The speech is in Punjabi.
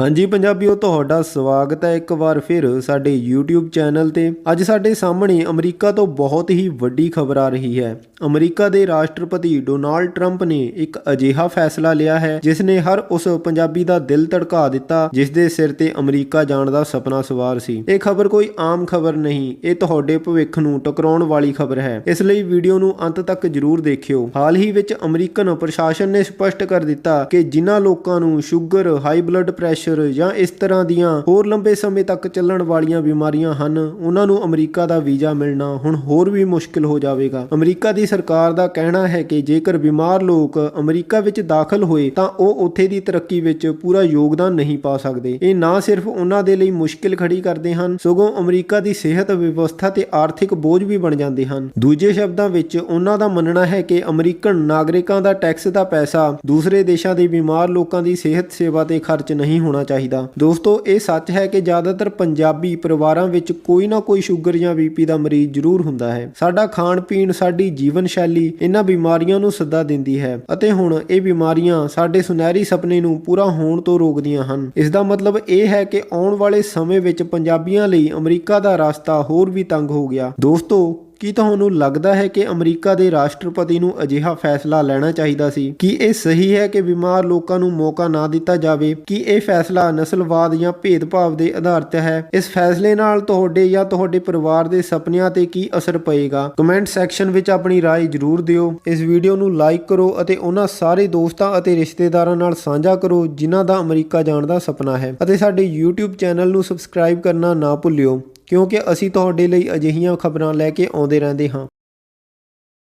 ਹਾਂਜੀ ਪੰਜਾਬੀਓ, ਤੁਹਾਡਾ ਸਵਾਗਤ ਹੈ ਇੱਕ ਵਾਰ ਫਿਰ ਸਾਡੇ YouTube ਚੈਨਲ ਤੇ। ਅੱਜ ਸਾਡੇ ਸਾਹਮਣੇ ਅਮਰੀਕਾ ਤੋਂ ਬਹੁਤ ਹੀ ਵੱਡੀ ਖਬਰ ਆ ਰਹੀ ਹੈ। ਅਮਰੀਕਾ ਦੇ ਰਾਸ਼ਟਰਪਤੀ ਡੋਨਾਲਡ ਟਰੰਪ ਨੇ ਇੱਕ ਅਜਿਹਾ ਫੈਸਲਾ ਲਿਆ ਹੈ ਜਿਸ ਨੇ ਹਰ ਉਸ ਪੰਜਾਬੀ ਦਾ ਦਿਲ ਧੜਕਾ ਦਿੱਤਾ ਜਿਸ ਦੇ ਸਿਰ ਤੇ ਅਮਰੀਕਾ ਜਾਣ ਦਾ ਸੁਪਨਾ ਸਵਾਰ ਸੀ। ਇਹ ਖਬਰ ਕੋਈ ਆਮ ਖਬਰ ਨਹੀਂ, ਇਹ ਤੁਹਾਡੇ ਭਵਿੱਖ ਨੂੰ ਟਕਰਾਉਣ ਵਾਲੀ ਖਬਰ ਹੈ। ਇਸ ਲਈ ਵੀਡੀਓ ਨੂੰ ਅੰਤ ਤੱਕ ਜਰੂਰ ਦੇਖਿਓ। ਹਾਲ ਹੀ ਵਿੱਚ ਅਮਰੀਕਨ ਪ੍ਰਸ਼ਾਸਨ ਨੇ ਸਪਸ਼ਟ ਕਰ ਦਿੱਤਾ ਕਿ ਜਿਨ੍ਹਾਂ ਲੋਕਾਂ ਨੂੰ ਸ਼ੂਗਰ, ਹਾਈ ਬਲੱਡ ਪ੍ਰੈਸ਼ਰ ਜਾਂ ਇਸ ਤਰ੍ਹਾਂ ਦੀਆਂ ਹੋਰ ਲੰਬੇ ਸਮੇਂ ਤੱਕ ਚੱਲਣ ਵਾਲੀਆਂ ਬਿਮਾਰੀਆਂ ਹਨ। ਉਹਨਾਂ ਨੂੰ ਅਮਰੀਕਾ ਦਾ ਵੀਜ਼ਾ ਮਿਲਣਾ ਹੁਣ ਹੋਰ ਵੀ ਮੁਸ਼ਕਿਲ ਹੋ ਜਾਵੇਗਾ। ਅਮਰੀਕਾ ਦੀ ਸਰਕਾਰ ਦਾ ਕਹਿਣਾ ਹੈ ਕਿ ਜੇਕਰ ਬਿਮਾਰ ਲੋਕ ਅਮਰੀਕਾ ਵਿੱਚ ਦਾਖਲ ਹੋਏ ਤਾਂ ਉਹ ਉੱਥੇ ਦੀ ਤਰੱਕੀ ਵਿੱਚ ਪੂਰਾ ਯੋਗਦਾਨ ਨਹੀਂ ਪਾ ਸਕਦੇ। ਇਹ ਨਾ ਸਿਰਫ ਉਹਨਾਂ ਦੇ ਲਈ ਮੁਸ਼ਕਿਲ ਖੜੀ ਕਰਦੇ ਹਨ, ਸਗੋਂ ਅਮਰੀਕਾ ਦੀ ਸਿਹਤ ਵਿਵਸਥਾ ਤੇ ਆਰਥਿਕ ਬੋਝ ਵੀ ਬਣ ਜਾਂਦੇ ਹਨ। ਦੂਜੇ ਸ਼ਬਦਾਂ ਵਿੱਚ, ਉਹਨਾਂ ਦਾ ਮੰਨਣਾ ਹੈ ਕਿ ਅਮਰੀਕਨ ਨਾਗਰਿਕਾਂ ਦਾ ਟੈਕਸ ਦਾ ਪੈਸਾ ਦੂਸਰੇ ਦੇਸ਼ਾਂ ਦੇ ਬਿਮਾਰ ਲੋਕਾਂ ਦੀ ਸਿਹਤ ਸੇਵਾ ਤੇ ਖਰਚ ਨਹੀਂ ਹੋਣਾ ਚਾਹੀਦਾ। ਦੋਸਤੋ, ਇਹ ਸੱਚ ਹੈ ਕਿ ਜ਼ਿਆਦਾਤਰ ਪੰਜਾਬੀ ਪਰਿਵਾਰਾਂ ਵਿੱਚ ਕੋਈ ਨਾ ਕੋਈ ਸ਼ੂਗਰ ਜਾਂ ਬੀਪੀ ਦਾ ਮਰੀਜ਼ ਜ਼ਰੂਰ ਹੁੰਦਾ ਹੈ। ਸਾਡਾ ਖਾਣ ਪੀਣ ਸਾਡੀ ਜੀਵਨ ਸ਼ੈਲੀ ਇਹਨਾਂ ਬਿਮਾਰੀਆਂ ਨੂੰ ਸੱਦਾ ਦਿੰਦੀ ਹੈ ਅਤੇ ਹੁਣ ਇਹ ਬਿਮਾਰੀਆਂ ਸਾਡੇ ਸੁਨਹਿਰੀ ਸੁਪਨੇ ਨੂੰ ਪੂਰਾ ਹੋਣ ਤੋਂ ਰੋਕਦੀਆਂ ਹਨ। ਇਸ ਦਾ ਮਤਲਬ ਇਹ ਹੈ ਕਿ ਆਉਣ ਵਾਲੇ ਸਮੇਂ ਵਿੱਚ ਪੰਜਾਬੀਆਂ ਲਈ ਅਮਰੀਕਾ ਦਾ ਰਸਤਾ ਹੋਰ ਵੀ ਤੰਗ ਹੋ ਗਿਆ। ਦੋਸਤੋ ਕੀ ਤੁਹਾਨੂੰ ਲੱਗਦਾ ਹੈ ਕਿ ਅਮਰੀਕਾ ਦੇ ਰਾਸ਼ਟਰਪਤੀ ਨੂੰ ਅਜਿਹਾ ਫੈਸਲਾ ਲੈਣਾ ਚਾਹੀਦਾ ਸੀ ਕੀ ਇਹ ਸਹੀ ਹੈ ਕਿ ਬਿਮਾਰ ਲੋਕਾਂ ਨੂੰ ਮੌਕਾ ਨਾ ਦਿੱਤਾ ਜਾਵੇ ਕੀ ਇਹ ਫੈਸਲਾ ਨਸਲਵਾਦ ਜਾਂ ਭੇਦਭਾਵ ਦੇ ਆਧਾਰ ਤੇ ਹੈ ਇਸ ਫੈਸਲੇ ਨਾਲ ਤੁਹਾਡੇ ਜਾਂ ਤੁਹਾਡੇ ਪਰਿਵਾਰ ਦੇ ਸੁਪਨਿਆਂ ਤੇ ਕੀ ਅਸਰ ਪਏਗਾ ਕਮੈਂਟ ਸੈਕਸ਼ਨ ਵਿੱਚ ਆਪਣੀ رائے ਜ਼ਰੂਰ ਦਿਓ ਇਸ ਵੀਡੀਓ ਨੂੰ ਲਾਈਕ ਕਰੋ ਅਤੇ ਉਹਨਾਂ ਸਾਰੇ ਦੋਸਤਾਂ ਅਤੇ ਰਿਸ਼ਤੇਦਾਰਾਂ ਨਾਲ ਸਾਂਝਾ ਕਰੋ ਜਿਨ੍ਹਾਂ ਦਾ ਅਮਰੀਕਾ ਜਾਣ ਦਾ ਸੁਪਨਾ ਹੈ ਅਤੇ ਸਾਡੇ YouTube ਚੈਨਲ ਨੂੰ ਸਬਸਕ੍ਰਾਈਬ ਕਰਨਾ ਨਾ ਭੁੱਲਿਓ ਕਿਉਂਕਿ ਅਸੀਂ ਤੁਹਾਡੇ ਲਈ ਅਜਿਹੀਆਂ ਖਬਰਾਂ ਲੈ ਕੇ ਆਉਂਦੇ ਰਹਿੰਦੇ ਹਾਂ।